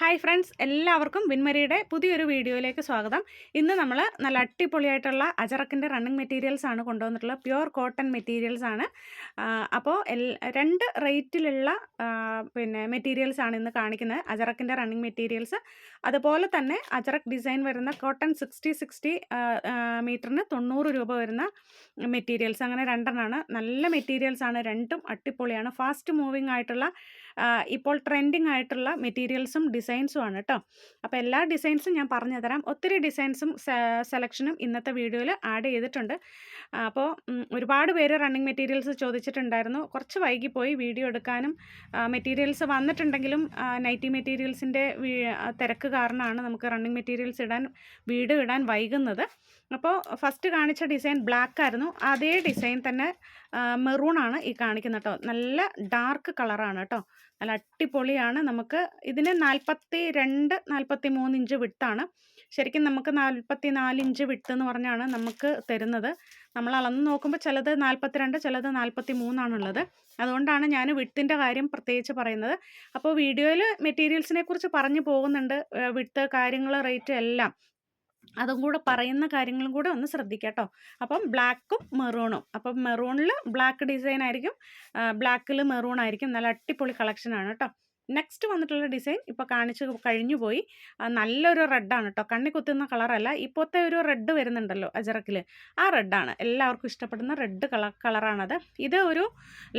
Hi friends എല്ലാവർക്കും വിൻമരിയുടെ പുതിയൊരു വീഡിയോയിലേക്ക് സ്വാഗതം. ഇന്ന് നമ്മൾ നല്ല അടിപൊളിയായിട്ടുള്ള അജറക്കിന്റെ റണ്ണിങ് മെറ്റീരിയൽസ് ആണ് കൊണ്ടുവന്നിട്ടുള്ളത്. പ്യുവർ കോട്ടൺ മെറ്റീരിയൽസ് ആണ്. അപ്പോൾ രണ്ട് റേറ്റിലുള്ള പിന്നെ മെറ്റീരിയൽസ് ആണ് ഇന്ന് കാണിക്കുന്നത്. അജറക്കിന്റെ റണ്ണിങ് മെറ്റീരിയൽസ് അതുപോലെ തന്നെ അജറക് ഡിസൈൻ വരുന്ന കോട്ടൺ സിക്സ്റ്റി സിക്സ്റ്റി മീറ്ററിന് തൊണ്ണൂറ് രൂപ വരുന്ന മെറ്റീരിയൽസ് അങ്ങനെ രണ്ടെണ്ണമാണ് നല്ല മെറ്റീരിയൽസ് ആണ്. രണ്ടും അടിപൊളിയാണ്. ഫാസ്റ്റ് മൂവിങ് ആയിട്ടുള്ള ഇപ്പോൾ ട്രെൻഡിങ് ആയിട്ടുള്ള മെറ്റീരിയൽസും ഡിസൈൻസും ആണ് കേട്ടോ അപ്പോൾ എല്ലാ ഡിസൈൻസും ഞാൻ പറഞ്ഞു തരാം. ഒത്തിരി ഡിസൈൻസും സെലക്ഷനും ഇന്നത്തെ വീഡിയോയിൽ ആഡ് ചെയ്തിട്ടുണ്ട്. അപ്പോൾ ഒരുപാട് പേര് റണ്ണിങ് മെറ്റീരിയൽസ് ചോദിച്ചിട്ടുണ്ടായിരുന്നു. കുറച്ച് വൈകിപ്പോയി വീഡിയോ എടുക്കാനും മെറ്റീരിയൽസ് വന്നിട്ടുണ്ടെങ്കിലും നൈറ്റി മെറ്റീരിയൽസിന്റെ തിരക്ക് കാരണമാണ് നമുക്ക് റണ്ണിങ് മെറ്റീരിയൽസ് ഇടാൻ വീഡിയോ ഇടാൻ വൈകുന്നത്. അപ്പോൾ ഫസ്റ്റ് കാണിച്ച ഡിസൈൻ ബ്ലാക്ക് ആയിരുന്നു. അതേ ഡിസൈൻ തന്നെ മെറൂൺ ആണ് ഈ കാണിക്കുന്നത് കേട്ടോ നല്ല ഡാർക്ക് കളറാണ് കേട്ടോ നല്ല അടിപൊളിയാണ്. നമുക്ക് ഇതിന് നാൽപ്പത്തി രണ്ട് നാൽപ്പത്തി മൂന്ന് ഇഞ്ച് വിട്ടാണ്. ശരിക്കും നമുക്ക് നാൽപ്പത്തി നാല് ഇഞ്ച് വിട്ട് എന്ന് പറഞ്ഞാണ് നമുക്ക് തരുന്നത്. നമ്മൾ അളന്ന് നോക്കുമ്പോൾ ചിലത് നാൽപ്പത്തിരണ്ട് ചിലത് നാൽപ്പത്തി മൂന്നാണുള്ളത് അതുകൊണ്ടാണ് ഞാൻ വിട്ടിന്റെ കാര്യം പ്രത്യേകിച്ച് പറയുന്നത്. അപ്പോൾ വീഡിയോയിൽ മെറ്റീരിയൽസിനെ കുറിച്ച് പറഞ്ഞു പോകുന്നുണ്ട്. വിട്ട് കാര്യങ്ങൾ റേറ്റ് എല്ലാം. അതും കൂടെ പറയുന്ന കാര്യങ്ങളും കൂടെ ഒന്ന് ശ്രദ്ധിക്കുക കേട്ടോ അപ്പം ബ്ലാക്കും മെറൂണും അപ്പം മെറൂണിൽ ബ്ലാക്ക് ഡിസൈൻ ആയിരിക്കും ബ്ലാക്കിൽ മെറൂൺ ആയിരിക്കും. നല്ല അടിപൊളി കളക്ഷനാണ് കേട്ടോ നെക്സ്റ്റ് വന്നിട്ടുള്ള ഡിസൈൻ ഇപ്പോൾ കാണിച്ച് കഴിഞ്ഞു പോയി. നല്ലൊരു റെഡാണ് കേട്ടോ കണ്ണി കുത്തുന്ന കളറല്ല ഇപ്പോഴത്തെ ഒരു റെഡ് വരുന്നുണ്ടല്ലോ അജറക്കിൽ ആ റെഡാണ് എല്ലാവർക്കും ഇഷ്ടപ്പെടുന്ന റെഡ് കളർ കളറാണത് ഇത് ഒരു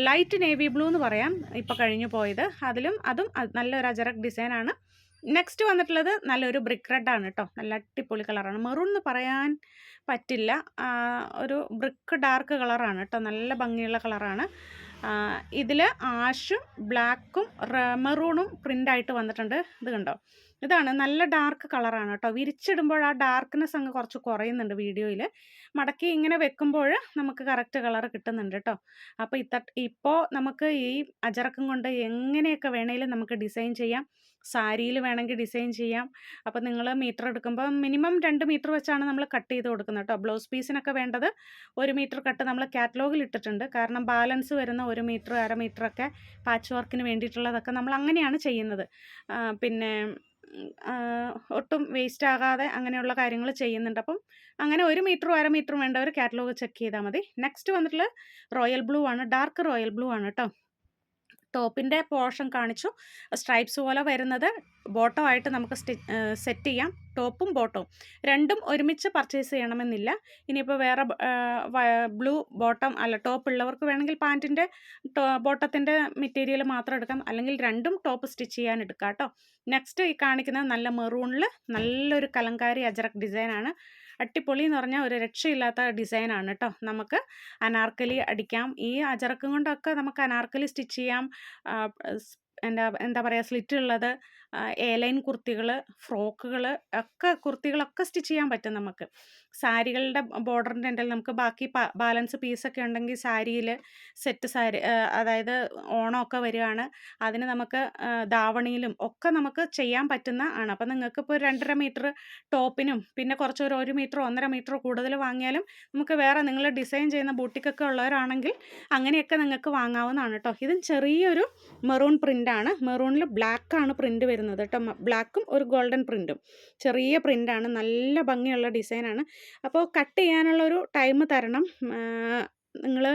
ലൈറ്റ് നേവി ബ്ലൂ എന്ന് പറയാം. ഇപ്പോൾ കഴിഞ്ഞു പോയത്. അതിലും അതും നല്ലൊരു അജറക് ഡിസൈനാണ് നെക്സ്റ്റ് വന്നിട്ടുള്ളത് നല്ലൊരു ബ്രിക്ക് റെഡാണ് കേട്ടോ നല്ല അടിപൊളി കളറാണ് മെറൂൺ എന്ന് പറയാൻ പറ്റില്ല. ഒരു ബ്രിക്ക് ഡാർക്ക് കളറാണ് കേട്ടോ നല്ല ഭംഗിയുള്ള കളറാണ് ഇതിൽ ആഷും ബ്ലാക്കും മെറൂണും പ്രിന്റായിട്ട് വന്നിട്ടുണ്ട്. ഇത് കണ്ടോ? ഇതാണ് നല്ല ഡാർക്ക് കളറാണ് കേട്ടോ വിരിച്ചിടുമ്പോൾ ആ ഡാർക്ക്നെസ് അങ്ങ് കുറച്ച് കുറയുന്നുണ്ട് വീഡിയോയിൽ മടക്കി ഇങ്ങനെ വെക്കുമ്പോൾ നമുക്ക് കറക്റ്റ് കളർ കിട്ടുന്നുണ്ട് കേട്ടോ അപ്പോൾ ഇത്ത ഇപ്പോൾ നമുക്ക് ഈ അജറക്കം കൊണ്ട് എങ്ങനെയൊക്കെ വേണേലും നമുക്ക് ഡിസൈൻ ചെയ്യാം. സാരിയിൽ വേണമെങ്കിൽ ഡിസൈൻ ചെയ്യാം. അപ്പോൾ നിങ്ങൾ മീറ്റർ എടുക്കുമ്പോൾ മിനിമം രണ്ട് മീറ്റർ വെച്ചാണ് നമ്മൾ കട്ട് ചെയ്ത് കൊടുക്കുന്നത് കേട്ടോ. ബ്ലൗസ് പീസിനൊക്കെ വേണ്ടത് ഒരു മീറ്റർ കട്ട് നമ്മൾ കാറ്റലോഗിൽ ഇട്ടിട്ടുണ്ട്. കാരണം ബാലൻസ് വരുന്ന ഒരു മീറ്റർ അര മീറ്ററൊക്കെ പാച്ച് വർക്കിന് വേണ്ടിയിട്ടുള്ളതൊക്കെ നമ്മൾ അങ്ങനെയാണ് ചെയ്യുന്നത്. പിന്നെ ഒട്ടും വേസ്റ്റ് ആകാതെ അങ്ങനെയുള്ള കാര്യങ്ങൾ ചെയ്യുന്നുണ്ട്. അപ്പം അങ്ങനെ ഒരു മീറ്ററും അര മീറ്ററും വേണ്ട ഒരു കാറ്റലോഗ് ചെക്ക് ചെയ്താൽ മതി. നെക്സ്റ്റ് വന്നിട്ടുള്ള റോയൽ ബ്ലൂ ആണ്. ഡാർക്ക് റോയൽ ബ്ലൂ ആണ് കേട്ടോ. ടോപ്പിന്റെ പോർഷൻ കാണിച്ചു. സ്ട്രൈപ്സ് പോലെ വരുന്നത്. ബോട്ടം ആയിട്ട് നമുക്ക് സ്റ്റി ചെയ്യാം. ടോപ്പും ബോട്ടവും. രണ്ടും ഒരുമിച്ച് പർച്ചേസ് ചെയ്യണമെന്നില്ല. ഇനിയിപ്പോൾ വേറെ ബ്ലൂ ബോട്ടം അല്ല ടോപ്പ് ഉള്ളവർക്ക് വേണമെങ്കിൽ പാന്റിന്റെ ബോട്ടത്തിന്റെ മെറ്റീരിയൽ മാത്രം എടുക്കാം. അല്ലെങ്കിൽ രണ്ടും ടോപ്പ് സ്റ്റിച്ച് ചെയ്യാൻ എടുക്കാം കേട്ടോ. നെക്സ്റ്റ് ഈ കാണിക്കുന്നത് നല്ല മെറൂണിൽ നല്ലൊരു കലങ്കാരി അജറക് ഡിസൈനാണ്. അട്ടിപ്പൊളി എന്ന് പറഞ്ഞാൽ ഒരു രക്ഷയില്ലാത്ത ഡിസൈനാണ് കേട്ടോ നമുക്ക് അനാർക്കലി അടിക്കാം. ഈ അജറക്കും കൊണ്ടൊക്കെ നമുക്ക് അനാർക്കലി സ്റ്റിച്ച് ചെയ്യാം. എന്താ എന്താ പറയുക സ്ലിറ്റ് ഉള്ളത് എലൈൻ കുർത്തികൾ ഫ്രോക്കുകൾ ഒക്കെ കുർത്തികളൊക്കെ സ്റ്റിച്ച് ചെയ്യാൻ പറ്റും നമുക്ക്. സാരികളുടെ ബോർഡറിന്റെ ഉണ്ടെങ്കിൽ നമുക്ക് ബാക്കി ബാലൻസ് പീസൊക്കെ ഉണ്ടെങ്കിൽ സാരിയിൽ സെറ്റ് സാരി അതായത് ഓണമൊക്കെ വരികയാണ്. അതിന് നമുക്ക് ദാവണിയിലും ഒക്കെ നമുക്ക് ചെയ്യാൻ പറ്റുന്ന ആണ്. അപ്പം നിങ്ങൾക്ക് ഇപ്പോൾ രണ്ടര മീറ്റർ ടോപ്പിനും പിന്നെ കുറച്ച് ഒരു ഒരു മീറ്റർ ഒന്നര മീറ്റർ കൂടുതൽ വാങ്ങിയാലും നമുക്ക് വേറെ നിങ്ങൾ ഡിസൈൻ ചെയ്യുന്ന ബൂട്ടിക്കൊക്കെ ഉള്ളവരാണെങ്കിൽ അങ്ങനെയൊക്കെ നിങ്ങൾക്ക് വാങ്ങാവുന്നതാണ് കേട്ടോ. ഇതും ചെറിയൊരു മെറൂൺ പ്രിന്റാണ് മെറൂണിൽ ബ്ലാക്കാണ് പ്രിന്റ് വരുന്നത് കേട്ടോ. ബ്ലാക്കും ഒരു ഗോൾഡൻ പ്രിന്റും ചെറിയ പ്രിന്റാണ് നല്ല ഭംഗിയുള്ള ഡിസൈനാണ്. അപ്പോൾ കട്ട് ചെയ്യാനുള്ള ഒരു ടൈം തരണം. നിങ്ങൾ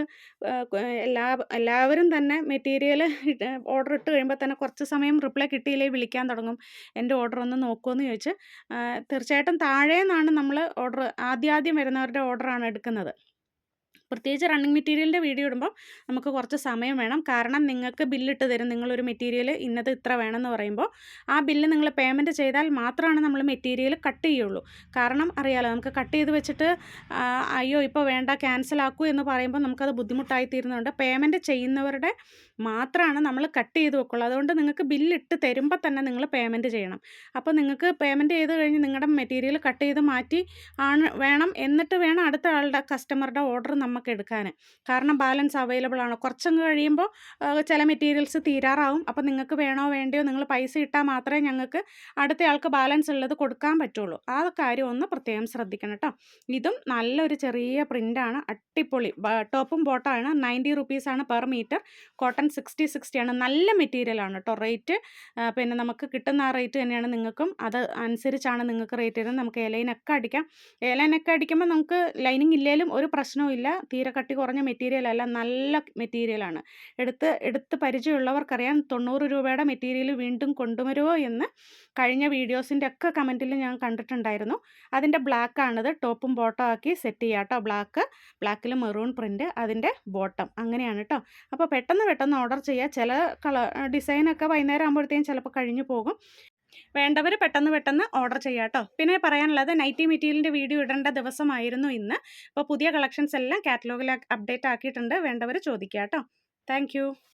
എല്ലാ എല്ലാവരും തന്നെ മെറ്റീരിയൽ ഓർഡർ ഇട്ട് കഴിയുമ്പോൾ തന്നെ കുറച്ച് സമയം റിപ്ലൈ കിട്ടിയില്ലേ വിളിക്കാൻ തുടങ്ങും. എന്റെ ഓർഡർ ഒന്ന് നോക്കുമെന്ന് ചോദിച്ച്. തീർച്ചയായിട്ടും താഴെ നിന്നാണ് നമ്മൾ ഓർഡർ ആദ്യാദ്യം വരുന്നവരുടെ ഓർഡറാണ് എടുക്കുന്നത്. പ്രത്യേകിച്ച് റണ്ണിങ് മെറ്റീരിയലിന്റെ വീഡിയോ ഇടുമ്പോൾ നമുക്ക് കുറച്ച് സമയം വേണം. കാരണം നിങ്ങൾക്ക് ബില്ലിട്ട് തരും. നിങ്ങളൊരു മെറ്റീരിയൽ ഇന്നത് ഇത്ര വേണമെന്ന് പറയുമ്പോൾ ആ ബില്ല് നിങ്ങൾ പേയ്മെന്റ് ചെയ്താൽ മാത്രമാണ് നമ്മൾ മെറ്റീരിയൽ കട്ട് ചെയ്യുള്ളൂ. കാരണം അറിയാലോ നമുക്ക് കട്ട് ചെയ്ത് വെച്ചിട്ട് അയ്യോ ഇപ്പോൾ വേണ്ട ക്യാൻസൽ ആക്കൂ എന്ന് പറയുമ്പോൾ നമുക്കത് ബുദ്ധിമുട്ടായി തീരുന്നുണ്ട് പേയ്മെന്റ് ചെയ്യുന്നവരുടെ മാത്രമാണ് നമ്മൾ കട്ട് ചെയ്ത് വെക്കുള്ളൂ. അതുകൊണ്ട് നിങ്ങൾക്ക് ബില്ലിട്ട് തരുമ്പോൾ തന്നെ നിങ്ങൾ പേയ്മെന്റ് ചെയ്യണം. അപ്പോൾ നിങ്ങൾക്ക് പേയ്മെന്റ് ചെയ്ത് കഴിഞ്ഞ് നിങ്ങളുടെ മെറ്റീരിയൽ കട്ട് ചെയ്ത് മാറ്റി ആണ് വേണം. എന്നിട്ട് വേണം അടുത്ത ആളുടെ കസ്റ്റമറുടെ ഓർഡർ നമുക്ക് നമുക്ക് എടുക്കാൻ കാരണം ബാലൻസ് അവൈലബിൾ ആണ്. കുറച്ചങ്ങ് കഴിയുമ്പോൾ ചില മെറ്റീരിയൽസ് തീരാറാവും. അപ്പോൾ നിങ്ങൾക്ക് വേണോ വേണ്ടയോ നിങ്ങൾ പൈസ ഇട്ടാൽ മാത്രമേ ഞങ്ങൾക്ക് അടുത്തയാൾക്ക് ബാലൻസ് ഉള്ളത് കൊടുക്കാൻ പറ്റുള്ളൂ. ആ കാര്യം ഒന്ന് പ്രത്യേകം ശ്രദ്ധിക്കണം കേട്ടോ ഇതും നല്ലൊരു ചെറിയ പ്രിന്റാണ് അട്ടിപ്പൊളി ടോപ്പും ബോട്ടമാണ് നയന്റി റുപ്പീസാണ് പെർ മീറ്റർ. കോട്ടൺ സിക്സ്റ്റി ആണ്. നല്ല മെറ്റീരിയലാണ് കേട്ടോ റേറ്റ് പിന്നെ നമുക്ക് കിട്ടുന്ന ആ റേറ്റ് തന്നെയാണ് നിങ്ങൾക്കും. അത് അനുസരിച്ചാണ് നിങ്ങൾക്ക് റേറ്റ് വരുന്നത് നമുക്ക് ഏലൈനൊക്കെ അടിക്കാം. ഏലൈനൊക്കെ അടിക്കുമ്പോൾ നമുക്ക് ലൈനിങ് ഇല്ലെങ്കിലും ഒരു പ്രശ്നവും ഇല്ല. തീരെ കട്ടി കുറഞ്ഞ മെറ്റീരിയൽ അല്ല നല്ല മെറ്റീരിയലാണ് എടുത്ത് എടുത്ത് പരിചയമുള്ളവർക്കറിയാം തൊണ്ണൂറ് രൂപയുടെ മെറ്റീരിയൽ വീണ്ടും കൊണ്ടുവരുമോ എന്ന്. കഴിഞ്ഞ വീഡിയോസിന്റെ ഒക്കെ കമന്റിൽ ഞാൻ കണ്ടിട്ടുണ്ടായിരുന്നു. അതിന്റെ ബ്ലാക്കാണിത് ടോപ്പും ബോട്ടം ആക്കി സെറ്റ് ചെയ്യാം കേട്ടോ ബ്ലാക്ക് ബ്ലാക്കിൽ മെറൂൺ പ്രിന്റ് അതിന്റെ ബോട്ടം അങ്ങനെയാണ് കേട്ടോ അപ്പോൾ പെട്ടെന്ന് പെട്ടെന്ന് ഓർഡർ ചെയ്യുക ചില കളർ ഡിസൈനൊക്കെ വൈകുന്നേരം ആകുമ്പോഴത്തേക്കും ചിലപ്പോൾ കഴിഞ്ഞു പോകും. വേണ്ടവർ പെട്ടെന്ന് പെട്ടെന്ന് ഓർഡർ ചെയ്യാം കേട്ടോ. പിന്നെ പറയാനുള്ളത് നൈറ്റി മെറ്റീരിയലിന്റെ വീഡിയോ ഇടേണ്ട ദിവസമായിരുന്നു ഇന്ന്. അപ്പോൾ പുതിയ കളക്ഷൻസ് എല്ലാം കാറ്റലോഗിൽ അപ്ഡേറ്റ് ആക്കിയിട്ടുണ്ട്. വേണ്ടവർ ചോദിക്കുക കേട്ടോ. താങ്ക്